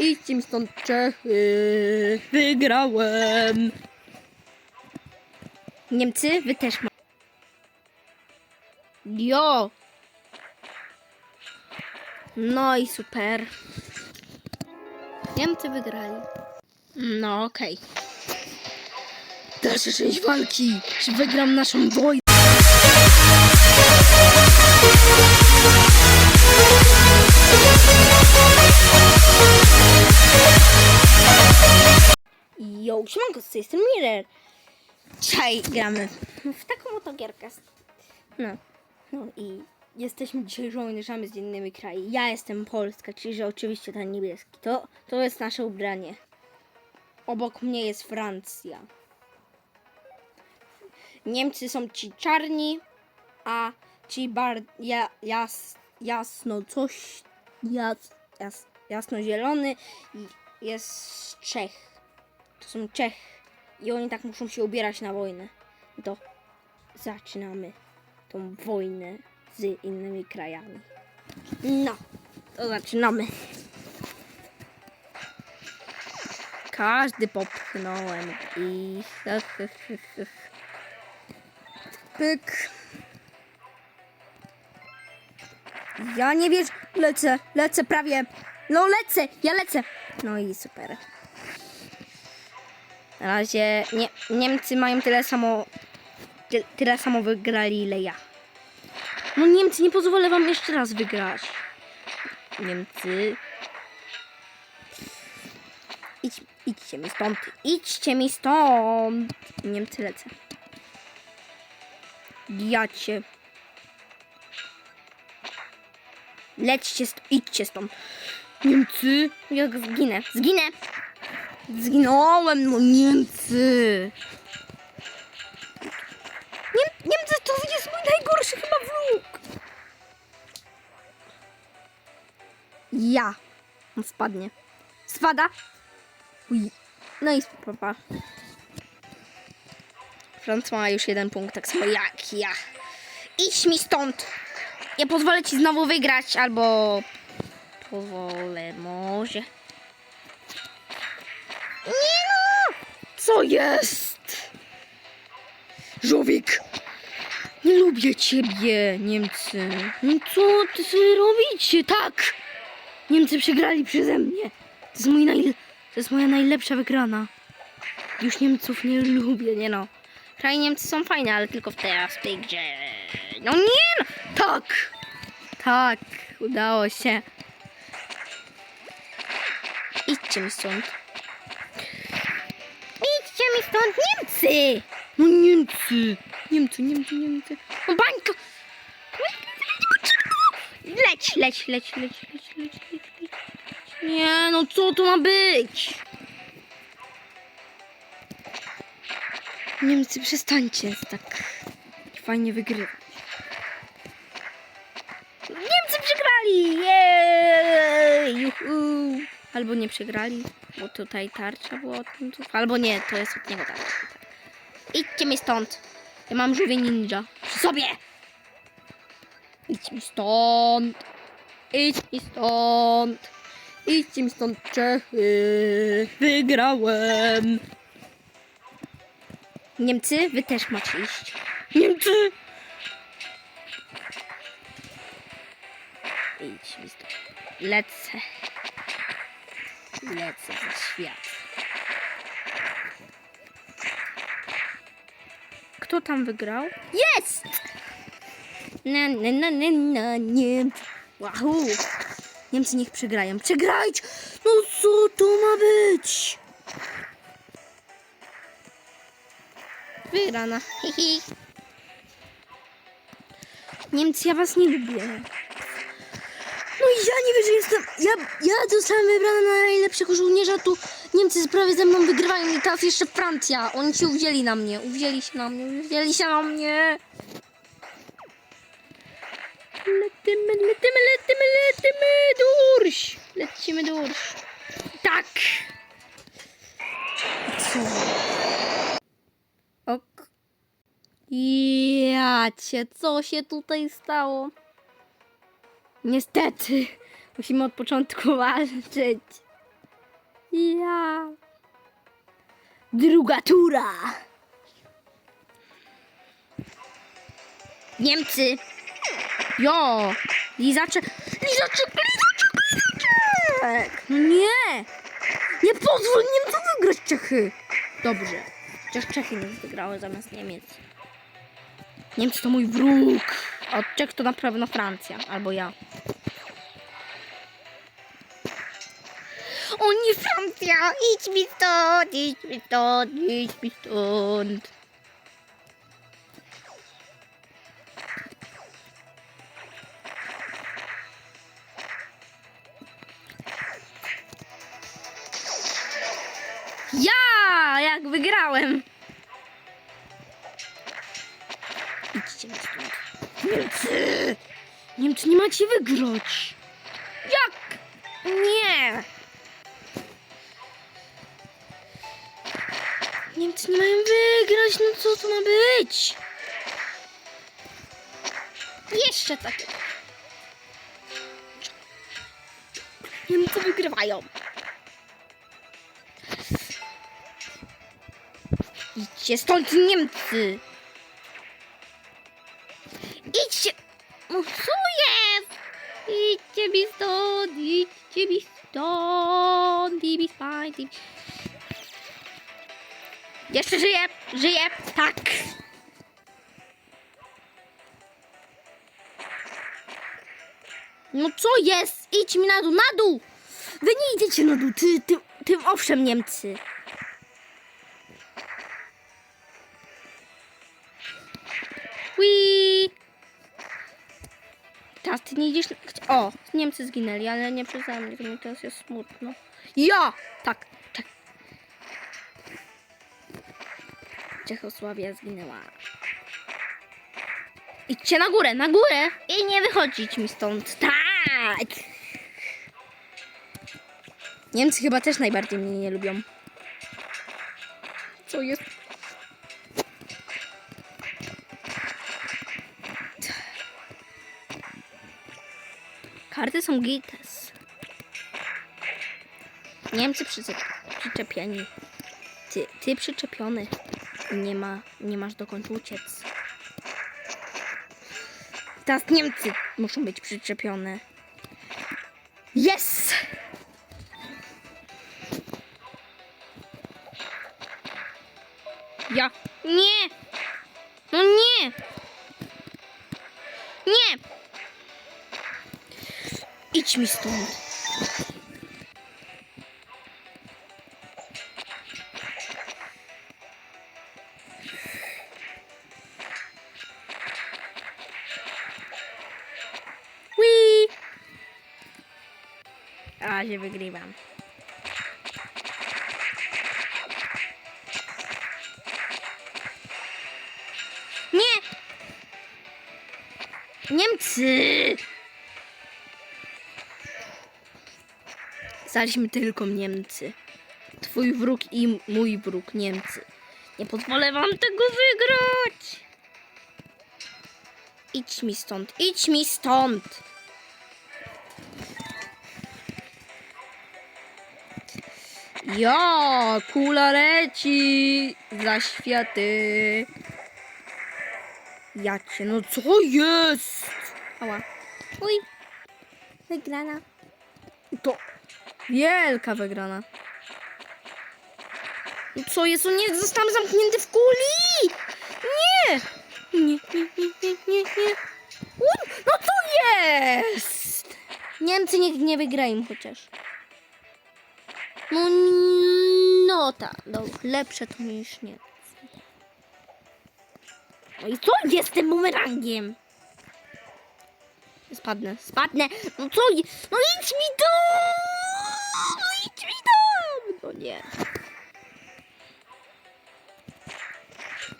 Idźcie mi stąd Czechy. Wygrałem. Niemcy, wy też ma. Jo. No i super. Niemcy wygrali. No okej. Dalsze część walki. Czy wygram naszą wojnę? Yo, siemanko, z tej strony Mirror. Dzisiaj gramy w taką oto gierkę. No, no i jesteśmy dzisiaj żołnierzami z innymi krajami. Ja jestem Polska, czyli że oczywiście ten niebieski. To, to jest nasze ubranie. Obok mnie jest Francja. Niemcy są ci czarni, a ci bar ja, jas, jasno coś jas, jas, jasno zielony jest Czech. To są Czech. I oni tak muszą się ubierać na wojnę. To zaczynamy tą wojnę z innymi krajami. No, to zaczynamy. Każdy popchnąłem i pyk. Ja nie wiesz, lecę, lecę prawie. No lecę, ja lecę. No i super. Na razie nie, Niemcy mają tyle samo ty, tyle samo wygrali ile ja. No Niemcy, nie pozwolę wam jeszcze raz wygrać. Niemcy. Idź, idźcie mi stąd. Idźcie mi stąd. Niemcy lecę. Ja cię. Lećcie stąd. Idźcie stąd. Niemcy. Ja zginę. Zginę. Zginąłem, no Niemcy. Niem Niemcy to jest mój najgorszy chyba wróg. Ja. On spadnie. Spada. Uj. No i papa. Franc ma już jeden punkt, tak samo jak ja. Idź mi stąd. Nie pozwolę ci znowu wygrać, albo pozwolę może. Nie no! Co jest? Żółwik! Nie lubię ciebie, Niemcy. No co ty sobie robicie? Tak! Niemcy przegrali przeze mnie. To jest, mój to jest moja najlepsza wygrana. Już Niemców nie lubię, nie no. Kraje Niemcy są fajne, ale tylko w teraz w tej grze. No nie no! Tak! Tak, udało się. Idźcie mi stąd. Idźcie mi stąd, Niemcy! No Niemcy! Niemcy, Niemcy, Niemcy. No bańka! Leć, leć, leć, leć, leć, leć, leć, leć. Nie, no co to ma być? Niemcy, przestańcie tak fajnie wygrywać. Niemcy przegrali! Albo nie przegrali, bo tutaj tarcza była od. Albo nie, to jest od niego tarcza. Idźcie mi stąd! Ja mam żółwie ninja przy sobie! Idź mi stąd! Idź mi stąd! Idźcie mi stąd, Czechy! Wygrałem! Niemcy, wy też macie iść. Niemcy! Idź mi stąd. Lecę. Lecę za świat. Kto tam wygrał? Jest! Na, na, na, na, na, Niemcy. Wahoo! Niemcy niech przegrają. Przegrajcie! No co to ma być? Wygrana. Hihi. Niemcy, ja was nie lubię. No i ja nie wiem, że jestem. Ja, ja zostałem wybrana na najlepszego żołnierza. Tu Niemcy prawie ze mną wygrywają i teraz jeszcze Francja. Oni się uwzięli na mnie. Uwzięli się na mnie. Uwzięli się na mnie. Lecimy, lecimy, lecimy, lecimy. Durś. Lecimy durś. Tak. Co? Ok. Jacie, co się tutaj stało? Niestety, musimy od początku walczyć. Ja. Druga tura. Niemcy. Jo. Lizaczek. Lizaczek, Lizaczek, Lizaczek. No nie. Nie pozwól Niemcom wygrać Czechy. Dobrze. Chociaż Czechy nie wygrały zamiast Niemiec. Niemcy to mój wróg. A Czech to na pewno Francja. Albo ja. O nie, Francja! Idź mi stąd, idź mi stąd, idź mi stąd. Ja! Jak wygrałem! Niemcy! Niemcy nie macie wygrać! Jak? Nie! Niemcy nie mają wygrać, no co to ma być? Jeszcze tak. Niemcy wygrywają. Idźcie stąd, Niemcy! Idźcie! Co jest? Idźcie mi stąd, idźcie mi stąd, i mi i... Jeszcze żyję, żyję, tak. No co jest? Idź mi na dół, na dół! Wy nie idziecie na dół, ty, ty, tym owszem Niemcy. Ty nie idziesz. O, Niemcy zginęli, ale nie przeze mnie, to mi teraz jest smutno. Ja! Tak, tak. Czechosławia zginęła. Idźcie na górę, na górę i nie wychodzić mi stąd. Tak! Niemcy chyba też najbardziej mnie nie lubią. Co jest? Karty są gites. Niemcy przyczepieni. Ty, ty przyczepiony. Nie ma, nie masz dokąd uciec. Teraz Niemcy muszą być przyczepione. Yes! Idź mi stąd. Whee! A, się wygrywam. Nie! Niemcy! Staliśmy tylko Niemcy. Twój wróg i mój wróg Niemcy. Nie pozwolę wam tego wygrać! Idź mi stąd, idź mi stąd! Ja, kula leci za światy. Jacie, no co jest? Ała. Uj, wygrana. To wielka wygrana. No co jest? Nie zostałem zamknięty w kuli! Nie! Nie, nie, nie, nie, nie, nie. No co jest? Niemcy niech nie wygrają chociaż. No, no tak, no, lepsze to niż nie. No i co jest z tym bumerangiem? Spadnę, spadnę. No co? No idź mi tam!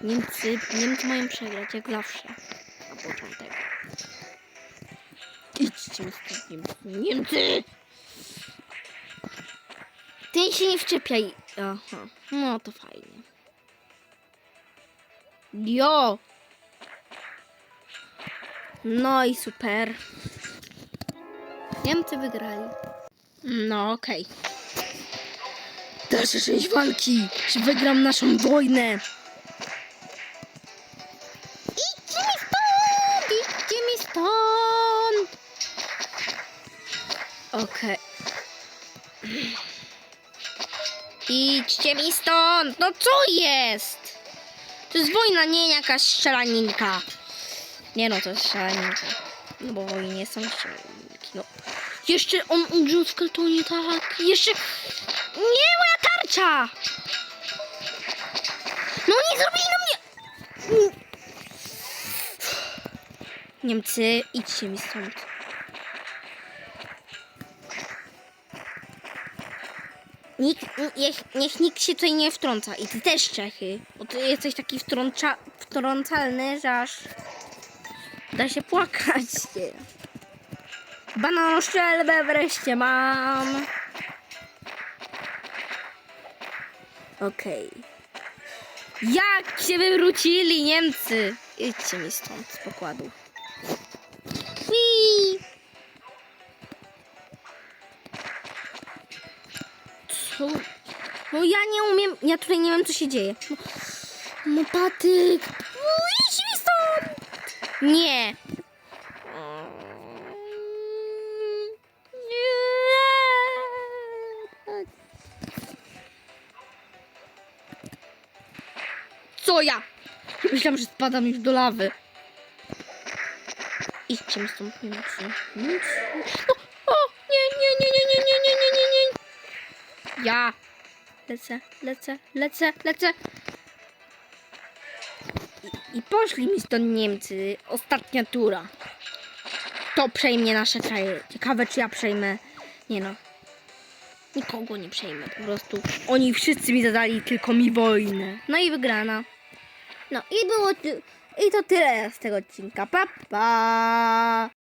Niemcy, Niemcy mają przegrać, jak zawsze. Na początek. Idźcie stąd, Niemcy. Niemcy! Ty się nie wczepiaj. Aha, no to fajnie. Jo! No i super. Niemcy wygrali. No okej. Dalsza część walki. Czy wygram naszą wojnę? Idźcie mi stąd! No co jest? To jest wojna, nie jakaś strzelaninka. Nie no, to jest strzelaninka. No bo wojny nie są strzelaninki. No. Jeszcze on użył w kartonie, tak. Jeszcze... Nie, moja tarcza! No nie zrobili na mnie... Niemcy, idźcie mi stąd. Nikt, niech, niech nikt się tutaj nie wtrąca. I ty też Czechy. Bo ty jesteś taki wtrącza, wtrącalny, że aż da się płakać. Banan szczelbę wreszcie mam. Okej. Jak się wywrócili Niemcy? Idźcie mi stąd z pokładu. No ja nie umiem, ja tutaj nie wiem co się dzieje. No, no patyk. Idź mi stąd. Nie. Nie. Co ja? Myślałam, że spadam już do lawy. Idźcie mi stąd, Niemcy. Niemcy. O, o, nie, nie, nie, nie, nie, nie, nie, nie, nie, nie. Ja. Lecę, lecę, lecę, lecę. I, poszli mi stąd Niemcy. Ostatnia tura. To przejmie nasze kraje. Ciekawe, czy ja przejmę. Nie no. Nikogo nie przejmę. Po prostu oni wszyscy mi zadali tylko mi wojnę. No i wygrana. No i było. I to tyle z tego odcinka. Pa, pa.